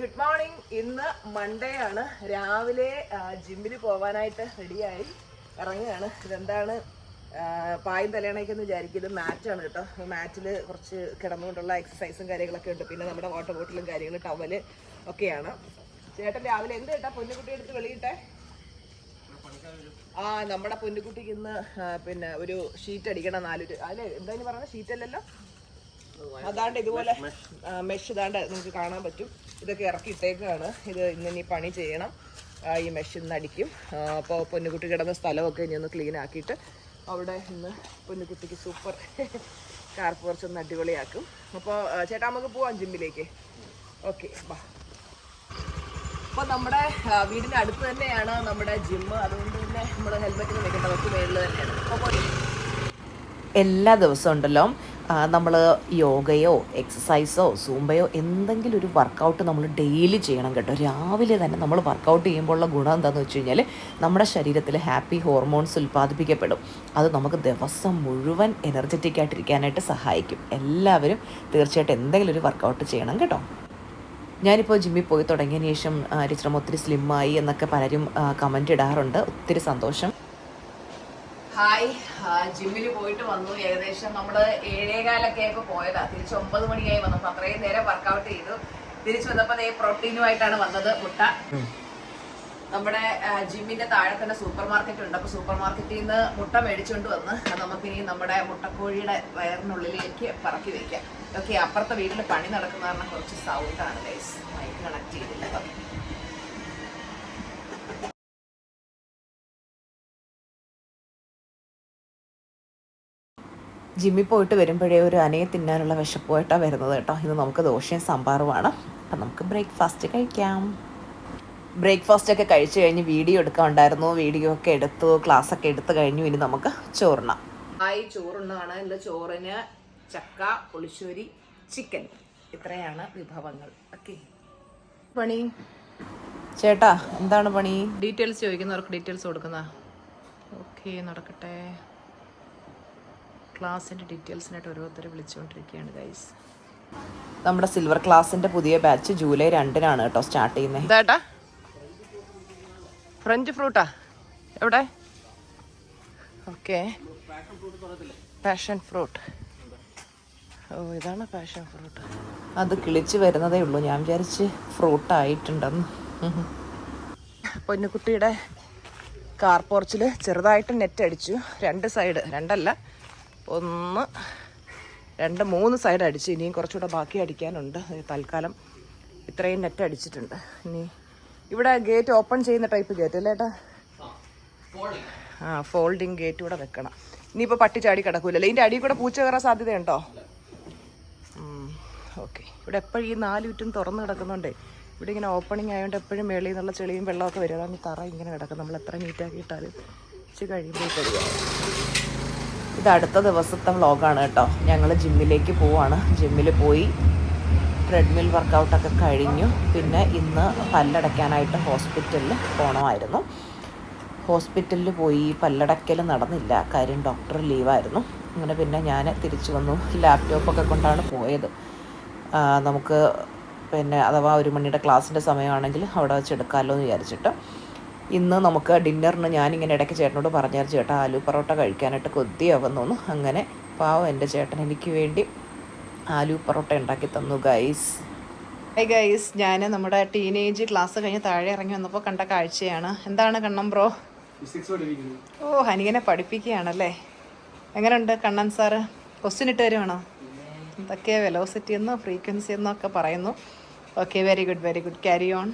Good morning ഇന്ന് Monday ആണ്. രാവിലെ ജിമ്മിൽ പോകാനായിട്ട് റെഡിയായി ഇറങ്ങുകയാണ്. ഇതെന്താണ് പായും തലയണയ്ക്കെന്ന് വിചാരിക്കും. ഇത് മാറ്റാണ് കേട്ടോ. മാറ്റിൽ കുറച്ച് കിടന്നുകൊണ്ടുള്ള എക്സസൈസും കാര്യങ്ങളൊക്കെ ഉണ്ട്. പിന്നെ നമ്മുടെ വാട്ടർ ബോട്ടിലും കാര്യങ്ങളും ടവൽ ഒക്കെയാണ്. ചേട്ടൻ രാവിലെ എന്ത് കേട്ടാ? പൊന്നുകുട്ടി എടുത്ത് വെളിയിട്ടെ? ആ നമ്മുടെ പൊന്നുകുട്ടിക്ക് ഇന്ന് പിന്നെ ഒരു ഷീറ്റ് അടിക്കണം നാലു അല്ലേ? എന്താ പറയുന്നത് ഷീറ്റ് അല്ലല്ലോ? അതാണ്ട് ഇതുപോലെ മെഷ്. ഇതാണ്ട് നിങ്ങൾക്ക് കാണാൻ പറ്റും. ഇതൊക്കെ ഇറക്കി ഇട്ടേക്കാണ് ഇത് ഇന്ന് ഇനി പണി ചെയ്യണം. ഈ മെഷ് ഇന്ന് അടിക്കും. അപ്പോൾ പൊന്നുകുട്ടി കിടന്ന സ്ഥലമൊക്കെ ഇനി ഒന്ന് ക്ലീൻ ആക്കിയിട്ട് അവിടെ ഇന്ന് പൊന്നുകുട്ടിക്ക് സൂപ്പർ കാർ പോർച്ച് ഒന്ന് അടിപൊളിയാക്കും. അപ്പോൾ ചേട്ടാ നമുക്ക് പോവാം ജിമ്മിലേക്ക് ഓക്കെ ബാ. അപ്പോൾ നമ്മുടെ വീടിന്റെ അടുത്ത് തന്നെയാണ് നമ്മുടെ ജിമ്മ് അതുകൊണ്ട് തന്നെ നമ്മൾ ഹെൽമെറ്റിന് വെക്കേണ്ട കുറച്ച് മേളിൽ തന്നെയാണ്. അപ്പോൾ എല്ലാ ദിവസവും ഉണ്ടല്ലോ. നമ്മൾ യോഗയോ എക്സസൈസോ സൂമ്പയോ എന്തെങ്കിലും ഒരു വർക്കൗട്ട് നമ്മൾ ഡെയിലി ചെയ്യണം കേട്ടോ. രാവിലെ തന്നെ നമ്മൾ വർക്കൗട്ട് ചെയ്യുമ്പോഴുള്ള ഗുണം എന്താണെന്ന് വെച്ച് കഴിഞ്ഞാൽ നമ്മുടെ ശരീരത്തിൽ ഹാപ്പി ഹോർമോൺസ് ഉൽപ്പാദിപ്പിക്കപ്പെടും. അത് നമുക്ക് ദിവസം മുഴുവൻ എനർജറ്റിക് ആയിട്ടിരിക്കാനായിട്ട് സഹായിക്കും. എല്ലാവരും തീർച്ചയായിട്ടും എന്തെങ്കിലും ഒരു വർക്കൗട്ട് ചെയ്യണം കേട്ടോ. ഞാനിപ്പോൾ ജിമ്മിൽ പോയി തുടങ്ങിയതിന് ശേഷം ടീച്ചറും ഒത്തിരി സ്ലിമ്മായി എന്നൊക്കെ പലരും കമന്റ് ഇടാറുണ്ട്. ഒത്തിരി സന്തോഷം. ഹായ്. ജിമ്മിൽ പോയിട്ട് വന്നു. ഏകദേശം നമ്മൾ ഏഴേകാലൊക്കെ ആയപ്പോൾ പോയതാ. തിരിച്ച് ഒമ്പത് മണിയായി വന്നപ്പോൾ അത്രയും നേരം വർക്കൗട്ട് ചെയ്തു. തിരിച്ചു വന്നപ്പോൾ അതേ പ്രോട്ടീനുമായിട്ടാണ് വന്നത് മുട്ട. നമ്മുടെ ജിമ്മിന്റെ താഴെ തന്നെ സൂപ്പർ മാർക്കറ്റ് ഉണ്ട്. അപ്പോൾ സൂപ്പർ മാർക്കറ്റിൽ നിന്ന് മുട്ട മേടിച്ചുകൊണ്ട് വന്ന് അത് നമുക്കിനി നമ്മുടെ മുട്ടക്കോഴിയുടെ വയറിനുള്ളിലേക്ക് പറക്കി വെക്കാം. ഓക്കെ അപ്പുറത്തെ വീട്ടിൽ പണി നടക്കുന്ന കാരണം കുറച്ച് സൗണ്ടാണ് ഗൈസ് മൈക്ക് കണക്ട് ചെയ്തില്ല ജിമ്മിൽ പോയിട്ട് വരുമ്പോഴേ ഒരു അനയെ തിന്നാനുള്ള വിശപ്പുമായിട്ടാണ് വരുന്നത് കേട്ടോ. ഇന്ന് നമുക്ക് ദോശയും സാമ്പാറുമാണ് അപ്പം നമുക്ക് ബ്രേക്ക്ഫാസ്റ്റ് കഴിക്കാം. ബ്രേക്ക്ഫാസ്റ്റ് ഒക്കെ കഴിച്ചു കഴിഞ്ഞ് വീഡിയോ എടുക്കാനുണ്ടായിരുന്നു വീഡിയോ ഒക്കെ എടുത്തു ക്ലാസ് ഒക്കെ എടുത്തു കഴിഞ്ഞു. ഇനി നമുക്ക് ചോറിനാം. ആയി ചോറുണ്ണാണ്. ഇന്ന് ചോറിന് ചക്ക പുളിശ്ശേരി ചിക്കൻ. ഇത്രയാണ് വിഭവങ്ങൾ. ഓക്കെ. പണി? ചേട്ടാ എന്താണ് പണി? ഡീറ്റെയിൽസ് ചോദിക്കുന്നവർക്ക് ഡീറ്റെയിൽസ് കൊടുക്കുന്ന ഓക്കെ നടക്കട്ടെ. ക്ലാസ്സിന്റെ ഡീറ്റെയിൽസിനായിട്ട് ഓരോരുത്തരെ വിളിച്ചുകൊണ്ടിരിക്കുകയാണ് ഗൈസ് നമ്മുടെ സിൽവർ ക്ലാസിന്റെ പുതിയ ബാച്ച് ജൂലൈ രണ്ടിനാണ് കേട്ടോ സ്റ്റാർട്ട് ചെയ്യുന്നത്. ഇതാട്ടാ. ഫ്രഞ്ച് ഫ്രൂട്ടാ എവിടെ? ഓക്കെ പാഷൻ ഫ്രൂട്ട് ഓ ഇതാണ് പാഷൻ ഫ്രൂട്ട് അത് കിളിച്ച് വരുന്നതേ ഉള്ളൂ. ഞാൻ വിചാരിച്ച് ഫ്രൂട്ട് ആയിട്ടുണ്ടെന്ന് പൊന്നുകുട്ടിയുടെ കാർ പോർച്ചിൽ ചെറുതായിട്ട് നെറ്റ് അടിച്ചു. രണ്ട് സൈഡ് രണ്ടല്ല. ഒന്ന് രണ്ട് മൂന്ന് സൈഡ് അടിച്ച്. ഇനിയും കുറച്ചുകൂടെ ബാക്കി അടിക്കാനുണ്ട്. തൽക്കാലം ഇത്രയും നെറ്റ് അടിച്ചിട്ടുണ്ട്. ഇനി ഇവിടെ ഗേറ്റ് ഓപ്പൺ ചെയ്യുന്ന ടൈപ്പ് ഗേറ്റ് അല്ലേ ആ ഫോൾഡിങ് ഗേറ്റ് കൂടെ വെക്കണം. ഇനിയിപ്പോൾ പട്ടി ചാടി കിടക്കൂലല്ലേ? ഇതിന്റെ അടിയിൽ കൂടെ പൂച്ച കയറാൻ സാധ്യതയുണ്ടോ? ഓക്കെ ഇവിടെ എപ്പോഴും ഈ നാല് ചുറ്റും തുറന്ന് കിടക്കുന്നുണ്ടേ ഇവിടെ ഇങ്ങനെ ഓപ്പണിങ് ആയതുകൊണ്ട് എപ്പോഴും മേളിൽ നിന്നുള്ള ചെളിയും വെള്ളമൊക്കെ വരും. അതാണ് ഈ തറ ഇങ്ങനെ കിടക്കും. നമ്മൾ എത്ര നീറ്റാക്കി ഇട്ടാലും ഇച്ചിരി കഴിയുമ്പോൾ കഴിയാം ഇത് അടുത്ത ദിവസത്തെ വ്ളോഗാണ് കേട്ടോ. ഞങ്ങൾ ജിമ്മിലേക്ക് പോവാണ്. ജിമ്മിൽ പോയി ട്രെഡ്മിൽ വർക്കൗട്ടൊക്കെ കഴിഞ്ഞു. പിന്നെ ഇന്ന് പല്ലടയ്ക്കാനായിട്ട് ഹോസ്പിറ്റലിൽ പോകണമായിരുന്നു ഹോസ്പിറ്റലിൽ പോയി പല്ലടയ്ക്കൽ നടന്നില്ല. കാര്യം ഡോക്ടർ ലീവായിരുന്നു അങ്ങനെ പിന്നെ ഞാൻ തിരിച്ചു വന്നു. ലാപ്ടോപ്പൊക്കെ കൊണ്ടാണ് പോയത്. നമുക്ക് പിന്നെ അഥവാ ഒരു മണിയുടെ ക്ലാസ്സിന്റെ സമയമാണെങ്കിൽ അവിടെ വെച്ച് എടുക്കാമല്ലോ എന്ന് വിചാരിച്ചിട്ട്. ഇന്ന് നമുക്ക് ഡിന്നറിന് ഞാനിങ്ങനെ ഇടയ്ക്ക് ചേട്ടനോട് പറഞ്ഞായിരുന്നു ചേട്ടാ ആലു പൊറോട്ട കഴിക്കാനായിട്ട് കൊതിയാവുന്നു അങ്ങനെ പാവം എന്റെ ചേട്ടൻ എനിക്ക് വേണ്ടി ആലു പൊറോട്ട ഉണ്ടാക്കി തന്നു ഗൈസ് ഹൈ ഗൈസ് ഞാൻ നമ്മുടെ ടീനേജ് ക്ലാസ് കഴിഞ്ഞ് താഴെ ഇറങ്ങി വന്നപ്പോൾ കണ്ട കാഴ്ചയാണ്. എന്താണ് കണ്ണം ബ്രോ ഓ ഹനികനെ പഠിപ്പിക്കുകയാണല്ലേ? എങ്ങനെയുണ്ട് കണ്ണൻ സാറ്? ക്വസ്റ്റ്യൻ ഇട്ട് തരുവാണോ? എന്തൊക്കെയാണ് വെലോസിറ്റി എന്നോ ഫ്രീക്വൻസി എന്നോ ഒക്കെ പറയുന്നു. Okay very good very good carry on